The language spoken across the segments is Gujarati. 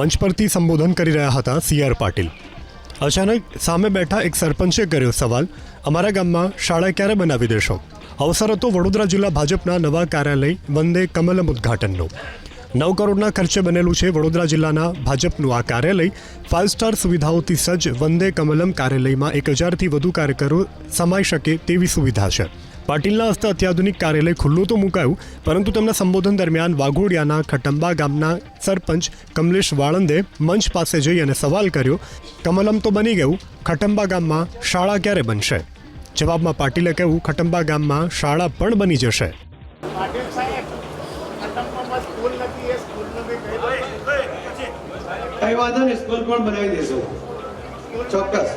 મંચ પરથી સંબોધન કરી રહ્યા હતા સી આર પાટીલ. અચાનક સામે બેઠા એક સરપંચે કર્યો સવાલ, અમારા ગામમાં શાળા ક્યારે બનાવી દેશો? અવસર હતો વડોદરા જિલ્લા ભાજપના નવા કાર્યાલય વંદે કમલમ ઉદ્ઘાટનનો. નવ કરોડના ખર્ચે બનેલું છે વડોદરા જિલ્લાના ભાજપનું આ કાર્યાલય. ફાઇવ સ્ટાર સુવિધાઓથી સજ્જ વંદે કમલમ કાર્યાલયમાં એક હજારથી વધુ કાર્યકરો સમાઈ શકે તેવી સુવિધા છે. પાટીલના હસ્તે અત્યાધુનિક કાર્યાલય ખુલ્લું તો મુકાયું, પરંતુ તેમના સંબોધન દરમિયાન વાઘોડિયાના ખટંબા ગામના સરપંચ કમલેશ વાળંદે મંચ પાસે જઈ અને સવાલ કર્યો, કમલમ તો બની ગયું, ખટંબા ગામમાં શાળા ક્યારે બનશે? જવાબમાં પાટીલે કહ્યું, ખટંબા ગામમાં શાળા પણ બની જશે. કઈ વાંધો નહીં સ્કૂલ પણ બનાવી દઈશું ચોક્કસ.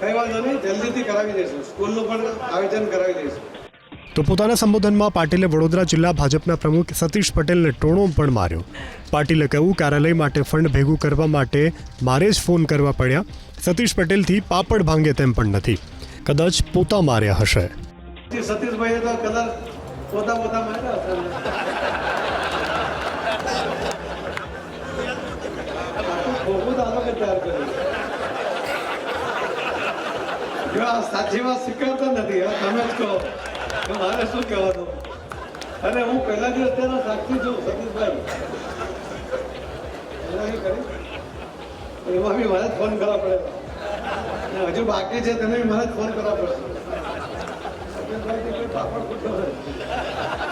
કઈ વાંધો નહીં જલ્દીથી કરાવી દઈશું સ્કૂલનું પણ આયોજન કરાવી દઈશું તો પોતાના સંબોધનમાં પાટીલે વડોદરા જિલ્લા ભાજપના પ્રમુખ સતીશ પટેલને ટોણો પણ માર્યો. પાટીલે કહ્યું કાર્યાલય માટે ફંડ ભેગું કરવા માટે મારે જ ફોન કરવા પડ્યા. સતીશ પટેલથી પાપડ ભાંગે તેમ પણ નથી. કદાચ પોતા માર્યા હશે. સતીશભાઈએ તો કલર પોતા પોતા માર્યા તૈયાર કર્યું. જો આ સાચી વાત સ્વીકારતા નથી તમે જ કહો. તો મારે શું કહેવાનું? અને હું પહેલા દિવસ તેનો સાક્ષી છું, સતીશભાઈ. એમાં બી મારે જ ફોન કરવા પડે. હજુ બાકી છે તેને બી મારે જ ફોન કરવા પડશે. સતીશભાઈથી કોઈ પાપડ ખૂટતો નથી